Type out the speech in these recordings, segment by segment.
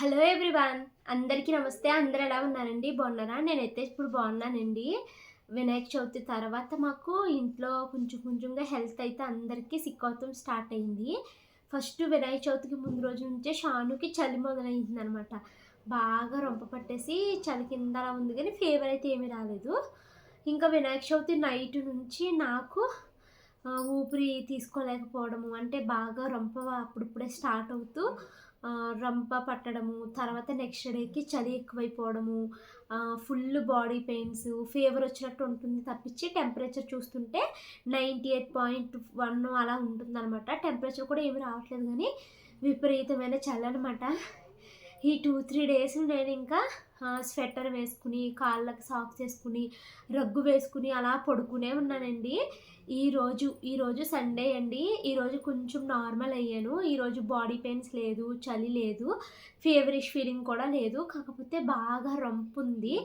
Hello everyone అందరికీ నమస్తే. అందరు ఎలా ఉన్నారండి? బాగున్నారా? నేనైతే ఇప్పుడు బాగున్నానండి. వినాయక చవితి తర్వాత మాకు ఇంట్లో కొంచెం కొంచెంగా హెల్త్ అయితే అందరికీ సిక్ అవుతాం స్టార్ట్ అయింది. ఫస్ట్ వినాయక చవితికి ముందు రోజు నుంచే షానుకి చలి మొదలైంది అనమాట బాగా రొంప పట్టేసి చలి కింద అలా ఉంది కానీ ఫీవర్ అయితే ఏమీ రాలేదు. ఇంకా వినాయక చవితి నైట్ నుంచి నాకు ఊపిరి తీసుకోలేకపోవడము అంటే బాగా రొంప అప్పుడిప్పుడే స్టార్ట్ అవుతూ రంప పట్టడము తర్వాత నెక్స్ట్ డేకి చలి ఎక్కువైపోవడము ఫుల్ బాడీ పెయిన్స్ ఫీవర్ వచ్చినట్టు ఉంటుంది తప్పించి టెంపరేచర్ చూస్తుంటే నైంటీ ఎయిట్ పాయింట్ వన్ అలా ఉంటుందన్నమాట. టెంపరేచర్ కూడా ఏమి రావట్లేదు కానీ విపరీతమైన చలి అనమాట ఈ టూ త్రీ డేస్ నేను ఇంకా స్వెటర్ వేసుకుని కాళ్ళకి సాక్స్ వేసుకుని రగ్గు వేసుకుని అలా పడుకునే ఉన్నానండి. ఈరోజు ఈరోజు సండే అండి. ఈరోజు కొంచెం నార్మల్ అయ్యాను. ఈరోజు బాడీ పెయిన్స్ లేదు చలి లేదు ఫీవరిష్ ఫీలింగ్ కూడా లేదు. కాకపోతే బాగా రంపు ఉంది.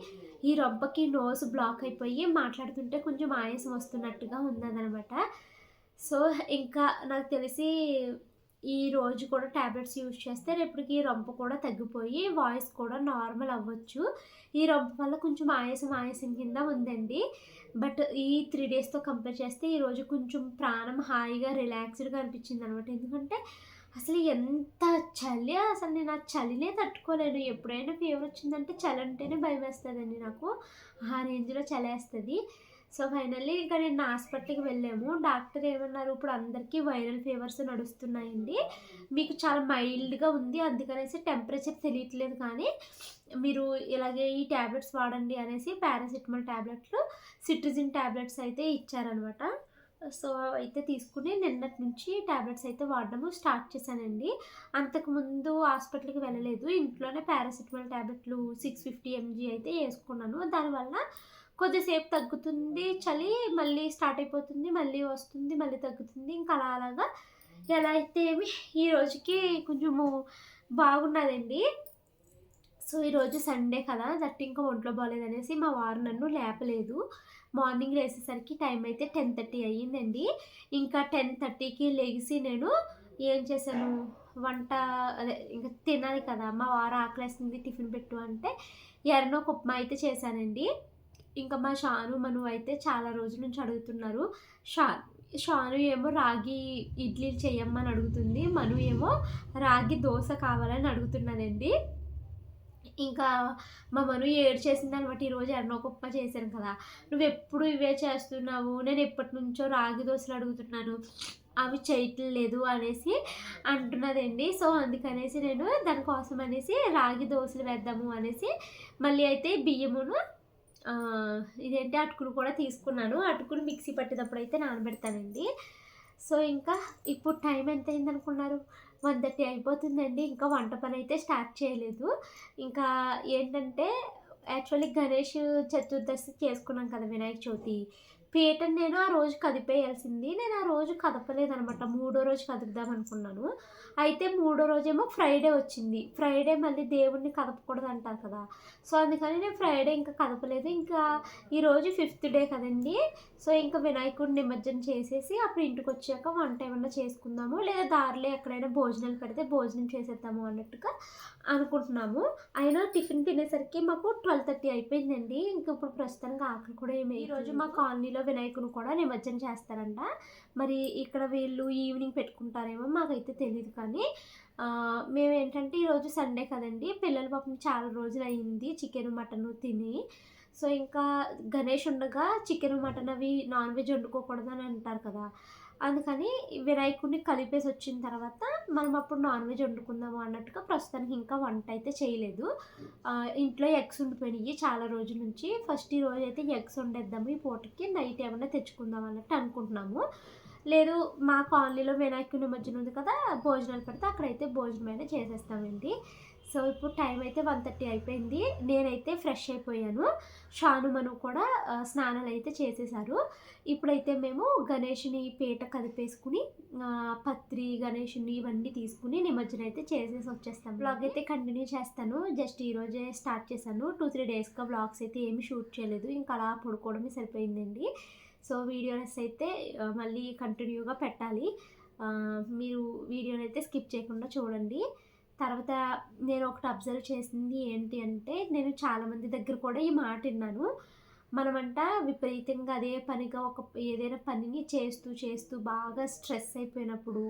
ఈ రొంపకి నోస్ బ్లాక్ అయిపోయి మాట్లాడుతుంటే కొంచెం ఆయాసం వస్తున్నట్టుగా ఉన్నదనమాట సో ఇంకా నాకు తెలిసి ఈ రోజు కూడా ట్యాబ్లెట్స్ యూజ్ చేస్తే రేపటికి రొంపు కూడా తగ్గిపోయి వాయిస్ కూడా నార్మల్ అవ్వచ్చు. ఈ రంపు వల్ల కొంచెం ఆయాసం ఆయాసం కింద ఉందండి. బట్ ఈ త్రీ డేస్తో కంపేర్ చేస్తే ఈరోజు కొంచెం ప్రాణం హాయిగా రిలాక్స్డ్గా అనిపించింది అనమాట ఎందుకంటే అసలు ఎంత చలి అసలు నేను ఆ చలినే తట్టుకోలేను. ఎప్పుడైనా ఫీవర్ వచ్చిందంటే చలి అంటేనే భయం వేస్తుందండి నాకు. ఆ రేంజ్లో చలి వేస్తుంది. సో ఫైనల్లీ ఇంకా నేను హాస్పిటల్కి వెళ్ళాము. డాక్టర్ ఏమన్నారు ఇప్పుడు అందరికీ వైరల్ ఫీవర్స్ నడుస్తున్నాయండి. మీకు చాలా మైల్డ్గా ఉంది. అందుకనేసి టెంపరేచర్ తెలియట్లేదు కానీ మీరు ఇలాగే ఈ ట్యాబ్లెట్స్ వాడండి అనేసి పారాసిటమాల్ ట్యాబ్లెట్లు సిట్రిజిన్ ట్యాబ్లెట్స్ అయితే ఇచ్చారనమాట. సో అయితే తీసుకుని నిన్నటి నుంచి ట్యాబ్లెట్స్ అయితే వాడడము స్టార్ట్ చేశానండి. అంతకుముందు హాస్పిటల్కి వెళ్ళలేదు. ఇంట్లోనే పారాసిటమాల్ ట్యాబ్లెట్లు సిక్స్ ఫిఫ్టీ ఎంజీ అయితే వేసుకున్నాను. దానివల్ల కొద్దిసేపు తగ్గుతుంది చలి మళ్ళీ స్టార్ట్ అయిపోతుంది మళ్ళీ వస్తుంది మళ్ళీ తగ్గుతుంది. ఇంకా అలా అలాగా. ఎలా అయితే ఏమి ఈ రోజుకి కొంచెము బాగున్నదండి. సో ఈరోజు సండే కదా దట్ ఇంకా ఒంట్లో బాగాలేదు అనేసి మా వారు నన్ను లేపలేదు. మార్నింగ్ లేసేసరికి టైం అయితే టెన్ థర్టీ అయ్యిందండి. ఇంకా టెన్ థర్టీకి లేచి నేను ఏం చేశాను వంట అదే ఇంకా తినాలి కదా మా వారు ఆకలేస్తుంది టిఫిన్ పెట్టు అంటే ఎర్రనో ఉప్మా అయితే చేశానండి. ఇంకా మా షాను మను అయితే చాలా రోజుల నుంచి అడుగుతున్నారు. షా షాను ఏమో రాగి ఇడ్లీ చేయమ్మని అడుగుతుంది మను ఏమో రాగి దోశ కావాలని అడుగుతున్నదండి ఇంకా మా మను ఏడు చేసింది అనమాట ఈరోజు ఎన్నో కుప్ప చేశాను కదా. నువ్వు ఎప్పుడు ఇవే చేస్తున్నావు? నేను ఎప్పటి నుంచో రాగి దోశలు అడుగుతున్నాను. అవి చేయట్లేదు అనేసి అంటున్నదండి. సో అందుకనేసి నేను దానికోసం అనేసి రాగి దోశలు వేద్దాము అనేసి మళ్ళీ అయితే బియ్యమును ఇదేంటి అటుకులు కూడా తీసుకున్నాను. అటుకులు మిక్సీ పట్టేటప్పుడు అయితే నానబెడతానండి. సో ఇంకా ఇప్పుడు టైం ఎంత అయింది అనుకున్నారు? వన్ థర్టీ అయిపోతుందండి. ఇంకా వంట పని అయితే స్టార్ట్ చేయలేదు. ఇంకా ఏంటంటే యాక్చువల్లీ గణేష్ చతుర్దశి చేసుకున్నాం కదా వినాయక చవితి. పీటను నేను ఆ రోజు కదిపేయాల్సింది. నేను ఆ రోజు కదపలేదనమాట మూడో రోజు కదుపుదాం అనుకున్నాను. అయితే మూడో రోజేమో ఫ్రైడే వచ్చింది. ఫ్రైడే మళ్ళీ దేవుణ్ణి కదపకూడదు అంటారు కదా. సో అందుకని నేను ఫ్రైడే ఇంకా కదపలేదు. ఇంకా ఈరోజు ఫిఫ్త్ డే కదండి. సో ఇంకా వినాయకుడిని నిమజ్జనం చేసేసి అప్పుడు ఇంటికి వచ్చాక వంట ఏమన్నా చేసుకుందాము లేదా దారిలో ఎక్కడైనా భోజనాలు పెడితే భోజనం చేసేద్దాము అన్నట్టుగా అనుకుంటున్నాము. అయినా టిఫిన్ తినేసరికి మాకు ట్వెల్వ్ థర్టీ అయిపోయిందండి. ఇంక ఇప్పుడు ప్రస్తుతానికి ఆకలి కూడా ఏమి ఈరోజు మా కాలనీలో వినాయకుని కూడా నిమజ్జనం చేస్తారంట. మరి ఇక్కడ వీళ్ళు ఈవినింగ్ పెట్టుకుంటారేమో మాకైతే తెలియదు కానీ మేమేంటంటే మేము ఏంటంటే ఈరోజు సండే కదండి పిల్లల పాపం చాలా రోజులు అయింది చికెన్ మటన్ తిని. సో ఇంకా గణేష్ ఉండగా చికెన్ మటన్ అవి నాన్ వెజ్ వండుకోకూడదు అని అంటారు కదా. అందుకని వినాయకుడిని కలిపేసి వచ్చిన తర్వాత మనం అప్పుడు నాన్ వెజ్ వండుకుందాము అన్నట్టుగా ప్రస్తుతానికి ఇంకా వంట అయితే చేయలేదు. ఇంట్లో ఎగ్స్ ఉండిపోయినాయి. చాలా రోజుల నుంచి ఫస్ట్ ఈ రోజు అయితే ఎగ్స్ వండేద్దాము. ఈ పూటకి నైట్ ఏమైనా తెచ్చుకుందాం అన్నట్టు అనుకుంటున్నాము. లేదు మా కాలనీలో వినాయకుడి నిమజ్జనం ఉంది కదా భోజనాలు పెడితే అక్కడైతే భోజనం అయితే చేసేస్తామండి. సో ఇప్పుడు టైం అయితే వన్ థర్టీ అయిపోయింది. నేనైతే ఫ్రెష్ అయిపోయాను. షాను మను కూడా స్నానాలు అయితే చేసేసారు ఇప్పుడైతే మేము గణేషుని పీట కదిపేసుకుని పత్రి గణేషుని ఇవన్నీ తీసుకుని నిమజ్జనం అయితే చేసేసి వచ్చేస్తాను బ్లాగ్ అయితే కంటిన్యూ చేస్తాను. జస్ట్ ఈరోజే స్టార్ట్ చేశాను. టూ త్రీ డేస్గా బ్లాగ్స్ అయితే ఏమి షూట్ చేయలేదు. ఇంకా అలా పడుకోవడమే సరిపోయిందండి. సో వీడియోస్ అయితే మళ్ళీ కంటిన్యూగా పెట్టాలి. మీరు వీడియోని అయితే స్కిప్ చేయకుండా చూడండి. తర్వాత నేను ఒకటి అబ్జర్వ్ చేసింది ఏంటి అంటే నేను చాలామంది దగ్గర కూడా ఈ మాట విన్నాను. మనమంట విపరీతంగా అదే పనిగా ఒక ఏదైనా పనిని చేస్తూ చేస్తూ బాగా స్ట్రెస్ అయిపోయినప్పుడు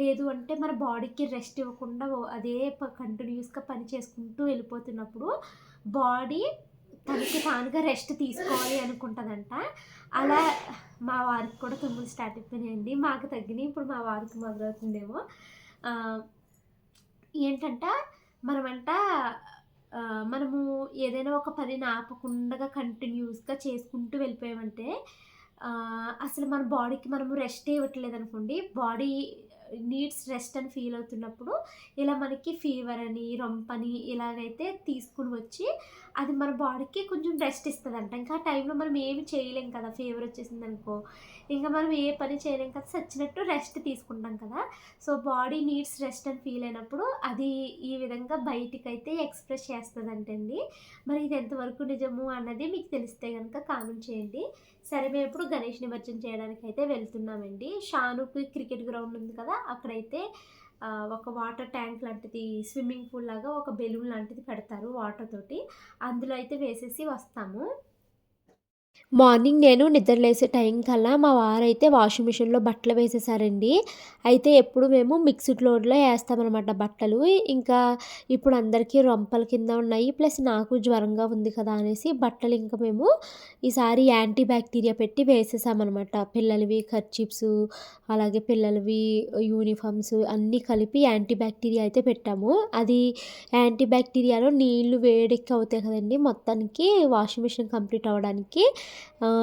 లేదు అంటే మన బాడీకి రెస్ట్ ఇవ్వకుండా అదే కంటిన్యూస్గా పని చేసుకుంటూ వెళ్ళిపోతున్నప్పుడు బాడీ తనకి తానుగా రెస్ట్ తీసుకోవాలి అనుకుంటుందంట. అలా మా వారికి కూడా తుమ్ములు స్టార్ట్ అయిపోయినాయండి. మాకు తగ్గినాయి. ఇప్పుడు మా వారికి మొదలవుతుందేమో. ఏంటంట? మనమంట మనము ఏదైనా ఒక పనిని ఆపకుండా కంటిన్యూస్గా చేసుకుంటూ వెళ్ళిపోయామంటే అసలు మన బాడీకి మనము రెస్ట్ ఇవ్వట్లేదు అనుకోండి బాడీ నీడ్స్ రెస్ట్ అని ఫీల్ అవుతున్నప్పుడు ఇలా మనకి ఫీవర్ అని రొంపని ఇలాగైతే తీసుకుని వచ్చి అది మన బాడీకి కొంచెం రెస్ట్ ఇస్తుందంట. ఇంకా ఆ టైంలో మనం ఏమి చేయలేం కదా ఫీవర్ వచ్చేసింది అనుకో ఇంకా మనం ఏ పని చేయలేం కదా చచ్చినట్టు రెస్ట్ తీసుకుంటాం కదా. సో బాడీ నీడ్స్ రెస్ట్ అని ఫీల్ అయినప్పుడు అది ఈ విధంగా బయటికి అయితే ఎక్స్ప్రెస్ చేస్తుందంటండి. మరి ఇది ఎంతవరకు నిజము అన్నది మీకు తెలిస్తే కనుక కామెంట్ చేయండి. సరే మేము ఇప్పుడు గణేష్ నిమజ్జనం చేయడానికి అయితే వెళ్తున్నామండి. షానుకి క్రికెట్ గ్రౌండ్ ఉంది కదా అక్కడైతే ఒక వాటర్ ట్యాంక్ లాంటిది స్విమ్మింగ్ పూల్ లాగా ఒక బెలూన్ లాంటిది పెడతారు వాటర్ తోటి. అందులో అయితే వేసేసి వస్తాము. మార్నింగ్ నేను నిద్రలేసే టైం కల్లా మా వారైతే వాషింగ్ మిషన్లో బట్టలు వేసేసారండి. అయితే ఎప్పుడు మేము మిక్స్డ్ లోడ్లో వేస్తామన్నమాట బట్టలు. ఇంకా ఇప్పుడు అందరికీ రొంపల కింద ఉన్నాయి. ప్లస్ నాకు జ్వరంగా ఉంది కదా అనేసి బట్టలు ఇంకా మేము ఈసారి యాంటీ బ్యాక్టీరియా పెట్టి వేసేసామన్నమాట. పిల్లలవి ఖర్చిప్స్ అలాగే పిల్లలవి యూనిఫామ్స్ అన్నీ కలిపి యాంటీ బ్యాక్టీరియా అయితే పెట్టాము. అది యాంటీ బ్యాక్టీరియాలో నీళ్ళు వేడెక్కి అవుతాయి కదండి మొత్తానికి వాషింగ్ మిషన్ కంప్లీట్ అవ్వడానికి.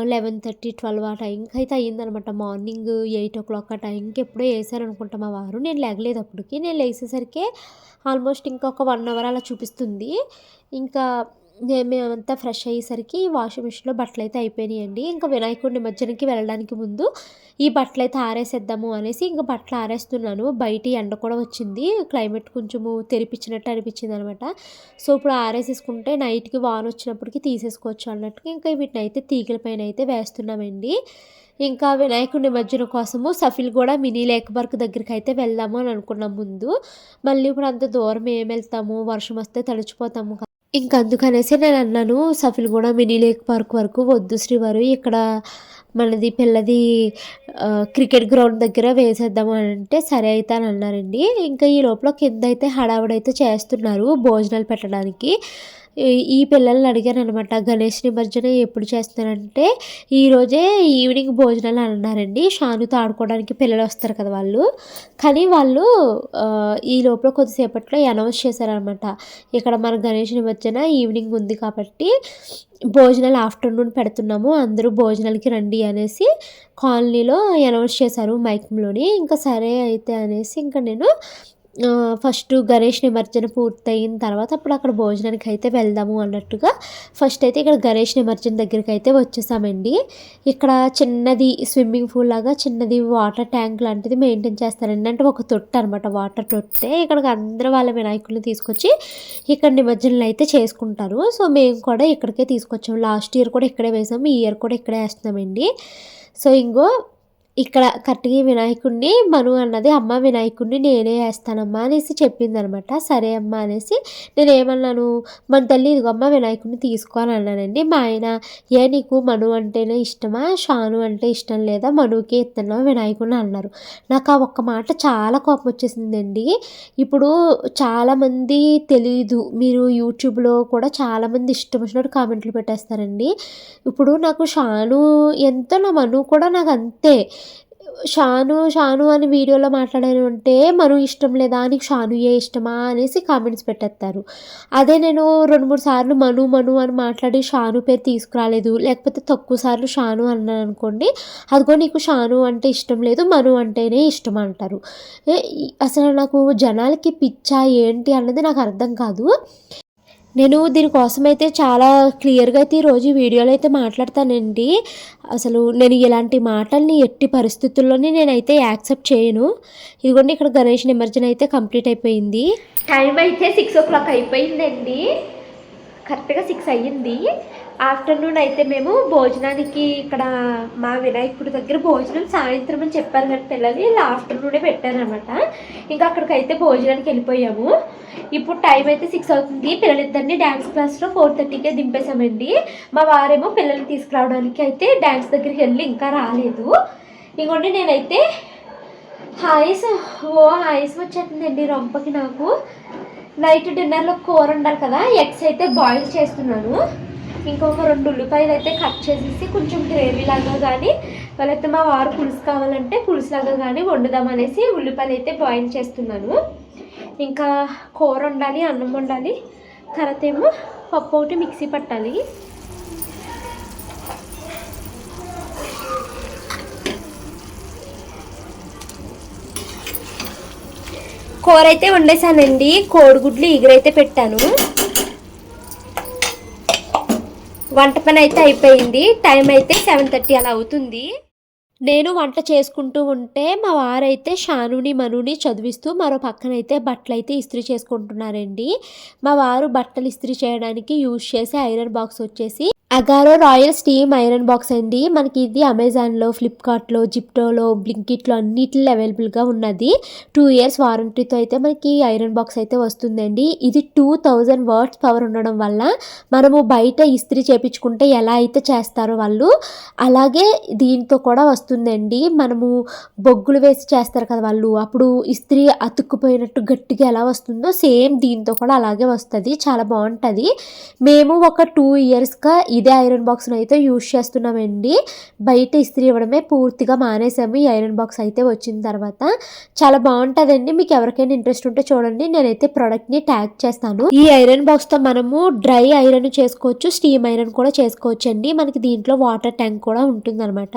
లెవెన్ థర్టీ ట్వెల్వ్ ఆ టైంకి అయితే అయ్యిందనమాట. మార్నింగ్ ఎయిట్ ఓ క్లాక్ ఆ టైంకి ఎప్పుడో వేసారనుకుంటా మా వారు. నేను లేగలేదు అప్పటికి. నేను లేచేసరికి ఆల్మోస్ట్ ఇంకొక వన్ అవర్ అలా చూపిస్తుంది. ఇంకా మేమంతా ఫ్రెష్ అయ్యేసరికి వాషింగ్ మిషన్లో బట్టలు అయితే అయిపోయినాయండి. ఇంకా వినాయకుడి నిమజ్జనకి వెళ్ళడానికి ముందు ఈ బట్టలు అయితే ఆరేసేద్దాము అనేసి ఇంకా బట్టలు ఆరేస్తున్నాను. బయట ఎండ కూడా వచ్చింది. క్లైమేట్ కొంచెము తెరిపించినట్టు అనిపించింది అనమాట సో ఇప్పుడు ఆరేసేసుకుంటే నైట్కి వాన్ వచ్చినప్పటికి తీసేసుకోవచ్చు అన్నట్టుగా ఇంకా వీటిని అయితే తీగల పైన అయితే వేస్తున్నామండి. ఇంకా వినాయకుడి నిమజ్జనం కోసము సఫిల్ కూడా మినీ లేక్ పార్క్ దగ్గరికి అయితే వెళ్దాము అని అనుకున్నాం ముందు. మళ్ళీ ఇప్పుడు అంత దూరం ఏం వెళ్తాము? వర్షం వస్తే తడిచిపోతాము కదా. ఇంకా అందుకనేసి నేను అన్నాను సఫిల్ కూడా మినీ లేక్ పార్క్ వరకు వద్దు శ్రీవారు ఇక్కడ మనది పిల్లది క్రికెట్ గ్రౌండ్ దగ్గర వేసేద్దాము అని అంటే సరే అయితే అని అన్నారండి. ఇంకా ఈ లోపల కింద అయితే హడావుడైతే చేస్తున్నారు భోజనాలు పెట్టడానికి. ఈ- ఈ పిల్లల్ని అడిగాను అనమాట గణేష్ నిమజ్జనం ఎప్పుడు చేస్తున్నారంటే ఈరోజే ఈవినింగ్ భోజనాలు అని అన్నారండి షానుతో ఆడుకోవడానికి పిల్లలు వస్తారు కదా వాళ్ళు. కానీ వాళ్ళు ఈ లోపల కొద్దిసేపట్లో అనౌన్స్ చేశారనమాట. ఇక్కడ మన గణేష్ నిమజ్జన ఈవినింగ్ ఉంది కాబట్టి భోజనాలు ఆఫ్టర్నూన్ పెడుతున్నాము అందరూ భోజనాలకి రండి అనేసి కాలనీలో అనౌన్స్ చేశారు మైక్లోని ఇంకా సరే అయితే అనేసి ఇంకా నేను ఫస్ట్ గణేష్ నిమజ్జన పూర్తయిన తర్వాత అప్పుడు అక్కడ భోజనానికి అయితే వెళ్దాము అన్నట్టుగా ఫస్ట్ అయితే ఇక్కడ గణేష్ నిమజ్జన దగ్గరికి అయితే వచ్చేసామండి. ఇక్కడ చిన్నది స్విమ్మింగ్ పూల్ లాగా చిన్నది వాటర్ ట్యాంక్ లాంటిది మెయింటైన్ చేస్తారండి. అంటే ఒక తొట్టు అనమాట వాటర్ తొట్టే. ఇక్కడికి అందరూ వాళ్ళ వినాయకుల్ని తీసుకొచ్చి ఇక్కడ నిమజ్జనలు అయితే చేసుకుంటారు. సో మేము కూడా ఇక్కడికే తీసుకొచ్చాము. లాస్ట్ ఇయర్ కూడా ఇక్కడే వేసాము. ఈ ఇయర్ కూడా ఇక్కడే వేస్తున్నామండి. సో ఇంకో ఇక్కడ కట్టిగి వినాయకుడిని మను అన్నది అమ్మ వినాయకుడిని నేనే వేస్తానమ్మా అనేసి చెప్పింది అనమాట సరే అమ్మ అనేసి నేను ఏమన్నాను మన తల్లి ఇదిగో అమ్మ వినాయకుడిని తీసుకో అన్నానండి మా ఆయన ఏ నీకు మను అంటేనే ఇష్టమా షాను అంటే ఇష్టం లేదా మనుకే ఇస్తున్నావు వినాయకుడిని అన్నారు. నాకు ఆ ఒక్క మాట చాలా కోపం వచ్చేసిందండి. ఇప్పుడు చాలామంది తెలీదు. మీరు యూట్యూబ్లో కూడా చాలామంది ఇష్టం వచ్చినట్టు కామెంట్లు పెట్టేస్తారండి. ఇప్పుడు నాకు షాను ఎంతో నా మను కూడా నాకు అంతే. షాను షాను అని వీడియోలో మాట్లాడాను అంటే మనం ఇష్టం లేదా? నీకు షానుయే ఇష్టమా? అనేసి కామెంట్స్ పెట్టేస్తారు అదే నేను రెండు మూడు సార్లు మను మను అని మాట్లాడి షాను పేరు తీసుకురాలేదు. లేకపోతే తక్కువ సార్లు షాను అన్నాను అనుకోండి అదిగో నీకు షాను అంటే ఇష్టం లేదు మను అంటేనే ఇష్టం అంటారు. అసలు నాకు జనాలకి పిచ్చా ఏంటి అన్నది నాకు అర్థం కాదు. నేను దీనికోసం అయితే చాలా క్లియర్గా అయితే ఈరోజు వీడియోలో అయితే మాట్లాడతానండి. అసలు నేను ఇలాంటి మాటల్ని ఎట్టి పరిస్థితుల్లోనే నేనైతే యాక్సెప్ట్ చేయను. ఇదిగోండి ఇక్కడ గణేష్ నిమజ్జనం అయితే కంప్లీట్ అయిపోయింది. టైం అయితే సిక్స్ ఓ క్లాక్ అయిపోయిందండి. కరెక్ట్గా సిక్స్ అయ్యింది. ఆఫ్టర్నూన్ అయితే మేము భోజనానికి ఇక్కడ మా వినాయకుడి దగ్గర భోజనం సాయంత్రం అని చెప్పారు కానీ పిల్లలు ఇలా ఆఫ్టర్నూనే పెట్టారనమాట ఇంకా అక్కడికైతే భోజనానికి వెళ్ళిపోయాము. ఇప్పుడు టైం అయితే సిక్స్ అవుతుంది. పిల్లలిద్దరిని డ్యాన్స్ క్లాస్లో ఫోర్ థర్టీకే దింపేశామండి. మా వారేమో పిల్లల్ని తీసుకురావడానికి అయితే డ్యాన్స్ దగ్గరికి వెళ్ళి ఇంకా రాలేదు. ఇంకోండి నేనైతే హాయిస్ ఓ హాయిస్ వచ్చేస్తుందండి రొంపకి నాకు. నైట్ డిన్నర్లో కూర ఉండాలి కదా ఎగ్స్ అయితే బాయిల్ చేస్తున్నాను. ఇంకొక రెండు ఉల్లిపాయలు అయితే కట్ చేసేసి కొంచెం గ్రేవీ లాగా కానీ లేకపోతే మా వారు పులుసు కావాలంటే పులుసు లాగా కానీ వండుదామనేసి ఉల్లిపాయలు అయితే బాయిల్ చేస్తున్నాను. ఇంకా కూర వండాలి అన్నం వండాలి తర్వాత ఏమో పప్పు ఒకటి మిక్సీ పట్టాలి. కూర అయితే వండేసానండి. కోడిగుడ్లు ఈగరైతే పెట్టాను. వంట పని అయితే అయిపోయింది. టైం అయితే సెవెన్ థర్టీ అలా అవుతుంది. నేను వంట చేసుకుంటూ ఉంటే మా వారైతే షానుని మనుని చదివిస్తూ మరో పక్కనైతే బట్టలైతే ఇస్త్రీ చేసుకుంటున్నారండి. మా వారు బట్టలు ఇస్త్రీ చేయడానికి యూజ్ చేసే ఐరన్ బాక్స్ వచ్చేసి Agaro royal steam iron box అండి. మనకి ఇది అమెజాన్లో ఫ్లిప్కార్ట్లో జిప్టోలో బ్లింకిట్లో అన్నిటిలో అవైలబుల్గా ఉన్నది. టూ ఇయర్స్ వారంటీతో అయితే మనకి ఐరన్ బాక్స్ అయితే వస్తుందండి. ఇది టూ థౌజండ్ వర్డ్స్ పవర్ ఉండడం వల్ల మనము బయట ఇస్త్రీ చేపించుకుంటే ఎలా అయితే చేస్తారో వాళ్ళు అలాగే దీంతో కూడా వస్తుందండి. మనము బొగ్గులు వేసి చేస్తారు కదా వాళ్ళు. అప్పుడు ఇస్త్రీ అతుక్కుపోయినట్టు గట్టిగా ఎలా వస్తుందో సేమ్ దీంతో కూడా అలాగే వస్తుంది. చాలా బాగుంటుంది. మేము ఒక టూ ఇయర్స్గా ఇదే ఐరన్ బాక్స్ని అయితే యూజ్ చేస్తున్నామండి. బయట ఇస్త్రీ ఇవ్వడమే పూర్తిగా మానేసాము. ఈ ఐరన్ బాక్స్ అయితే వచ్చిన తర్వాత చాలా బాగుంటుందండి. మీకు ఎవరికైనా ఇంట్రెస్ట్ ఉంటే చూడండి. నేనైతే ప్రోడక్ట్ని ట్యాగ్ చేస్తాను. ఈ ఐరన్ బాక్స్తో మనము డ్రై ఐరన్ చేసుకోవచ్చు. స్టీమ్ ఐరన్ కూడా చేసుకోవచ్చు అండి మనకి దీంట్లో వాటర్ ట్యాంక్ కూడా ఉంటుందన్నమాట.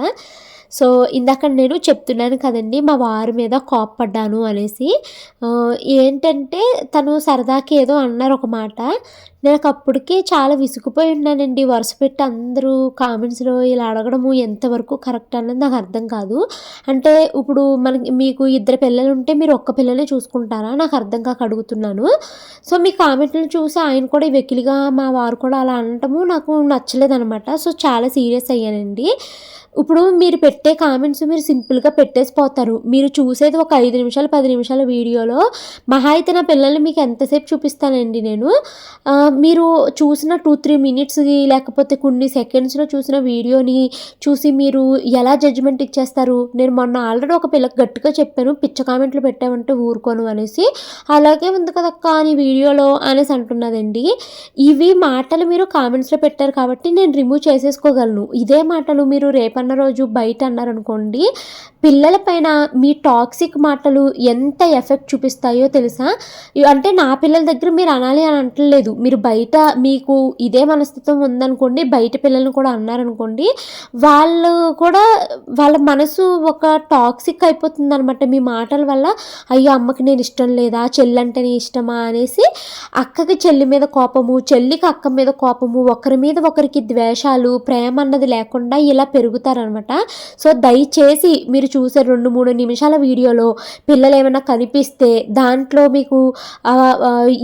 సో ఇందాక నేను చెప్తున్నాను కదండి మా వారి మీద కోప్పడ్డాను అనేసి. ఏంటంటే తను సరదాకి ఏదో అన్నారు ఒక మాట. నాకు అప్పటికే చాలా విసుగుపోయి ఉన్నానండి. వరుస పెట్టి అందరూ కామెంట్స్లో ఇలా అడగడము ఎంతవరకు కరెక్ట్ అన్నది నాకు అర్థం కాదు. అంటే ఇప్పుడు మనకి మీకు ఇద్దరు పిల్లలు ఉంటే మీరు ఒక్క పిల్లనే చూసుకుంటారా? నాకు అర్థం కాక అడుగుతున్నాను. సో మీ కామెంట్లను చూసి ఆయన కూడా వెకిలిగా మా వారు కూడా అలా అనటము నాకు నచ్చలేదనమాట సో చాలా సీరియస్ అయ్యానండి. ఇప్పుడు మీరు పెట్టే కామెంట్స్ మీరు సింపుల్గా పెట్టేసిపోతారు. మీరు చూసేది ఒక ఐదు నిమిషాలు పది నిమిషాల వీడియోలో మహా అయితే నా పిల్లల్ని మీకు ఎంతసేపు చూపిస్తానండి నేను? మీరు చూసిన టూ త్రీ మినిట్స్కి లేకపోతే కొన్ని సెకండ్స్లో చూసిన వీడియోని చూసి మీరు ఎలా జడ్జిమెంట్ ఇచ్చేస్తారు? నేను మొన్న ఆల్రెడీ ఒక పిల్లకి గట్టిగా చెప్పాను పిచ్చ కామెంట్లు పెట్టామంటే ఊరుకోను అనేసి. అలాగే ఉంది కదక్క అని వీడియోలో అనేసి అంటున్నదండి. ఇవి మాటలు మీరు కామెంట్స్లో పెట్టారు కాబట్టి నేను రిమూవ్ చేసేసుకోగలను. ఇదే మాటలు మీరు రేపన్న రోజు బయట అన్నారనుకోండి పిల్లల పైన మీ టాక్సిక్ మాటలు ఎంత ఎఫెక్ట్ చూపిస్తాయో తెలుసా? అంటే నా పిల్లల దగ్గర మీరు అనాలి అని అంటలేదు. మీరు బయట మీకు ఇదే మనస్తత్వం ఉందనుకోండి బయట పిల్లల్ని కూడా అన్నారనుకోండి వాళ్ళు కూడా వాళ్ళ మనసు ఒక టాక్సిక్ అయిపోతుంది అనమాట మీ మాటల వల్ల. అయ్యో అమ్మకి నేను ఇష్టం లేదా? చెల్లి అంటేనే ఇష్టమా? అనేసి అక్కకి చెల్లి మీద కోపము చెల్లికి అక్క మీద కోపము ఒకరి మీద ఒకరికి ద్వేషాలు ప్రేమ అన్నది లేకుండా ఇలా పెరుగుతారనమాట సో దయచేసి మీరు చూసే రెండు మూడు నిమిషాల వీడియోలో పిల్లలు ఏమైనా కనిపిస్తే దాంట్లో మీకు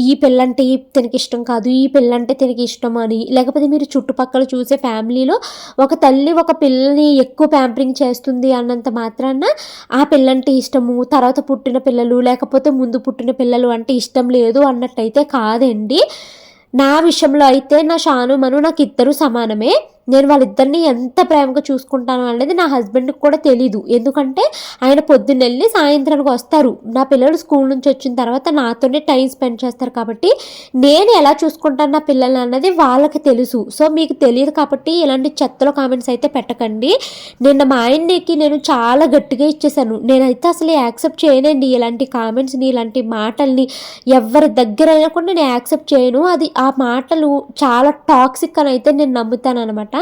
ఈ పిల్లంటే ఈ తనకి ఇష్టం కాదు ఈ పిల్లంటే తిరిగి ఇష్టం అని లేకపోతే మీరు చుట్టుపక్కల చూసే ఫ్యామిలీలో ఒక తల్లి ఒక పిల్లని ఎక్కువ ప్యాంపరింగ్ చేస్తుంది అన్నంత మాత్రాన ఆ పిల్లంటే ఇష్టము తర్వాత పుట్టిన పిల్లలు లేకపోతే ముందు పుట్టిన పిల్లలు అంటే ఇష్టం లేదు అన్నట్టయితే కాదండి. నా విషయంలో అయితే నా షాను మను నాకు ఇద్దరు సమానమే. నేను వాళ్ళిద్దరిని ఎంత ప్రేమగా చూసుకుంటాను అనేది నా హస్బెండ్కి కూడా తెలీదు. ఎందుకంటే ఆయన పొద్దున్న వెళ్ళి సాయంత్రానికి వస్తారు. నా పిల్లలు స్కూల్ నుంచి వచ్చిన తర్వాత నాతోనే టైం స్పెండ్ చేస్తారు కాబట్టి నేను ఎలా చూసుకుంటాను నా పిల్లల్ని అన్నది వాళ్ళకి తెలుసు. సో మీకు తెలియదు కాబట్టి ఇలాంటి చెత్తలో కామెంట్స్ అయితే పెట్టకండి. నిన్న మా ఆయన్నికి నేను చాలా గట్టిగా ఇచ్చేసాను. నేనైతే అసలు యాక్సెప్ట్ చేయనండి ఇలాంటి కామెంట్స్ని ఇలాంటి మాటల్ని. ఎవరి దగ్గర అయినా కూడా నేను యాక్సెప్ట్ చేయను. అది ఆ మాటలు చాలా టాక్సిక్ అని అయితే నేను నమ్ముతాను అనమాట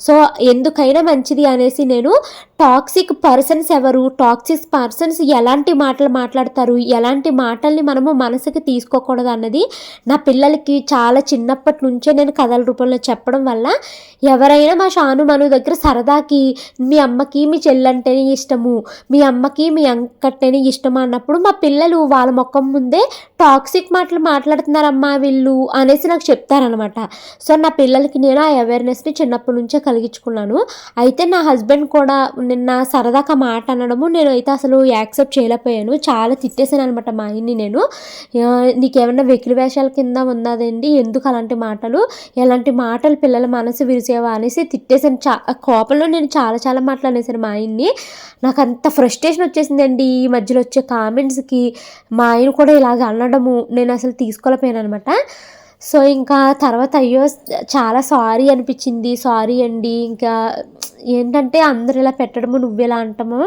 సో ఎందుకైనా మంచిది అనేసి నేను టాక్సిక్ పర్సన్స్ ఎవరు? టాక్సిక్ పర్సన్స్ ఎలాంటి మాటలు మాట్లాడతారు? ఎలాంటి మాటల్ని మనము మనసుకి తీసుకోకూడదు అన్నది నా పిల్లలకి చాలా చిన్నప్పటి నుంచే నేను కథల రూపంలో చెప్పడం వల్ల ఎవరైనా మా షాను మను దగ్గర సరదాకి మీ అమ్మకి మీ చెల్లంటేనే ఇష్టము మీ అమ్మకి మీ అంకట్టేనే ఇష్టం అన్నప్పుడు మా పిల్లలు వాళ్ళ ముఖం ముందే టాక్సిక్ మాటలు మాట్లాడుతున్నారమ్మా వీళ్ళు అనేసి నాకు చెప్తారనమాట సో నా పిల్లలకి నేను ఆ అవేర్నెస్ని చిన్నప్పటి నుంచే కలిగించుకున్నాను. అయితే నా హస్బెండ్ కూడా నిన్న సరదాగా మాట అనడము నేను అయితే అసలు యాక్సెప్ట్ చేయలేకపోయాను. చాలా తిట్టేసాను అనమాట మా ఆయన్ని నేను. నీకేమన్నా వెకిలి వేషాల కింద ఉన్నదండి? ఎందుకు అలాంటి మాటలు? ఎలాంటి మాటలు పిల్లల మనసు విరిసేవా అనేసి తిట్టేసాను చా కోపంలో నేను చాలా చాలా మాటలు మా ఆయన్ని. నాకు అంత ఫ్రస్ట్రేషన్ వచ్చేసిందండి ఈ మధ్యలో వచ్చే కామెంట్స్కి. మా ఆయన కూడా ఇలాగ అనడము నేను అసలు తీసుకోలేకపోయాను అనమాట సో ఇంకా తర్వాత అయ్యో చాలా సారీ అనిపించింది. సారీ అండి ఇంకా ఏంటంటే అందరు ఇలా పెట్టడము నువ్వు ఇలా అంటాము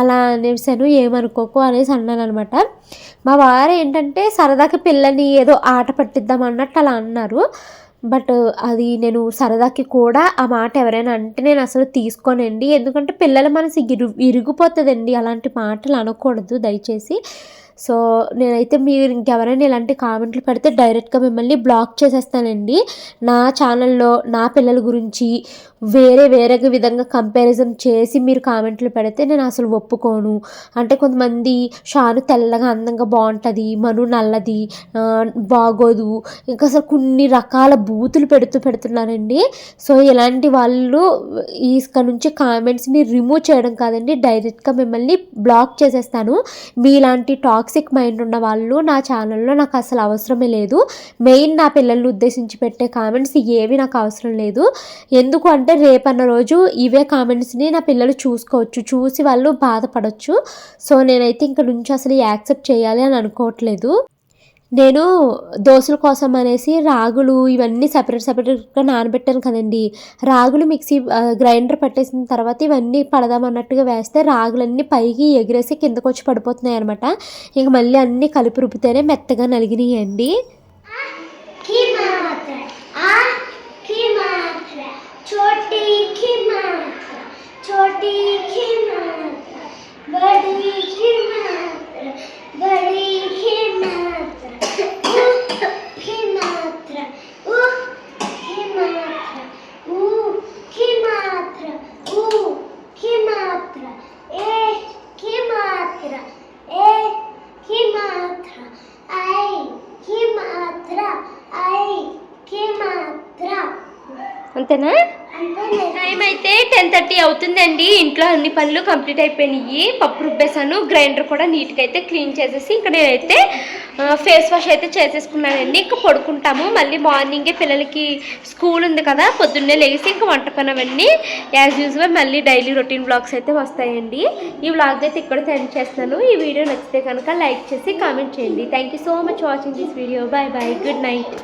అలా అనేసాను ఏమనుకోకు అనేసి అన్నాను అనమాట మా వారు ఏంటంటే సరదాకి పిల్లని ఏదో ఆట పట్టిద్దాం అన్నట్టు అలా అన్నారు. బట్ అది నేను సరదాకి కూడా ఆ మాట ఎవరైనా అంటే నేను అసలు తీసుకోనండి. ఎందుకంటే పిల్లల మనసు ఇరు ఇరిగిపోతుందండి. అలాంటి మాటలు అనకూడదు దయచేసి. సో నేనైతే మీరు ఇంకెవరైనా ఇలాంటి కామెంట్లు పెడితే డైరెక్ట్గా మిమ్మల్ని బ్లాక్ చేసేస్తానండి. నా ఛానల్లో నా పిల్లల గురించి వేరే వేరే విధంగా కంపారిజన్ చేసి మీరు కామెంట్లు పెడితే నేను అసలు ఒప్పుకోను. అంటే కొంతమంది షాను తెల్లగా అందంగా బాగుంటుంది మను నల్లది బాగోదు ఇంకా అసలు కొన్ని రకాల బూతులు పెడుతూ పెడుతున్నారండి. సో ఇలాంటి వాళ్ళు ఇక్కడ నుంచి కామెంట్స్ని రిమూవ్ చేయడం కాదండి డైరెక్ట్గా మిమ్మల్ని బ్లాక్ చేసేస్తాను. మీలాంటి టాక్సిక్ మైండ్ ఉన్న వాళ్ళు నా ఛానల్లో నాకు అసలు అవసరమే లేదు. మెయిన్ నా పిల్లల్ని ఉద్దేశించి పెట్టే కామెంట్స్ ఏవి నాకు అవసరం లేదు. ఎందుకు అంటే రేపన్న రోజు ఇవే కామెంట్స్ని నా పిల్లలు చూసుకోవచ్చు. చూసి వాళ్ళు బాధపడవచ్చు సో నేనైతే ఇంక నుంచి అసలు యాక్సెప్ట్ చేయాలి అని అనుకోవట్లేదు. నేను దోశల కోసం అనేసి రాగులు ఇవన్నీ సపరేట్ సపరేట్గా నానబెట్టాను కదండి రాగులు మిక్సీ ఆ, గ్రైండర్ పట్టేసిన తర్వాత ఇవన్నీ పడదామన్నట్టుగా వేస్తే రాగులన్నీ పైకి ఎగిరేసి కిందకు వచ్చి పడిపోతున్నాయి అనమాట ఇంక మళ్ళీ అన్నీ కలిపి రుబ్బితేనే మెత్తగా నలిగినాయండి की मात्रा आ की मात्रा छोटी की मात्रा छोटी की मात्रा बड़ी की मात्रा बड़ी की मात्रा उ की मात्रा उ की मात्रा उ की मात्रा उ की मात्रा ए की मात्रा ए की मात्रा आई की मात्रा आई की मात्रा అంతేనా? టైం అయితే టెన్ థర్టీ అవుతుందండి. ఇంట్లో అన్ని పనులు కంప్లీట్ అయిపోయినాయి. పప్పు రుబ్బేసాను గ్రైండర్ కూడా నీట్గా అయితే క్లీన్ చేసేసి ఇంకా నేనైతే ఫేస్ వాష్ అయితే చేసేసుకున్నానండి. ఇంకా పడుకుంటాము. మళ్ళీ మార్నింగే పిల్లలకి స్కూల్ ఉంది కదా పొద్దున్నే లేచి ఇంకా వంట పని అవన్నీ యాజ్ యూజువల్ మళ్ళీ డైలీ రొటీన్ బ్లాగ్స్ అయితే వస్తాయండి. ఈ బ్లాగ్ అయితే ఇక్కడ సెండ్ చేస్తాను ఈ వీడియో నచ్చితే కనుక లైక్ చేసి కామెంట్ చేయండి. Thank so much watching this video bye bye good night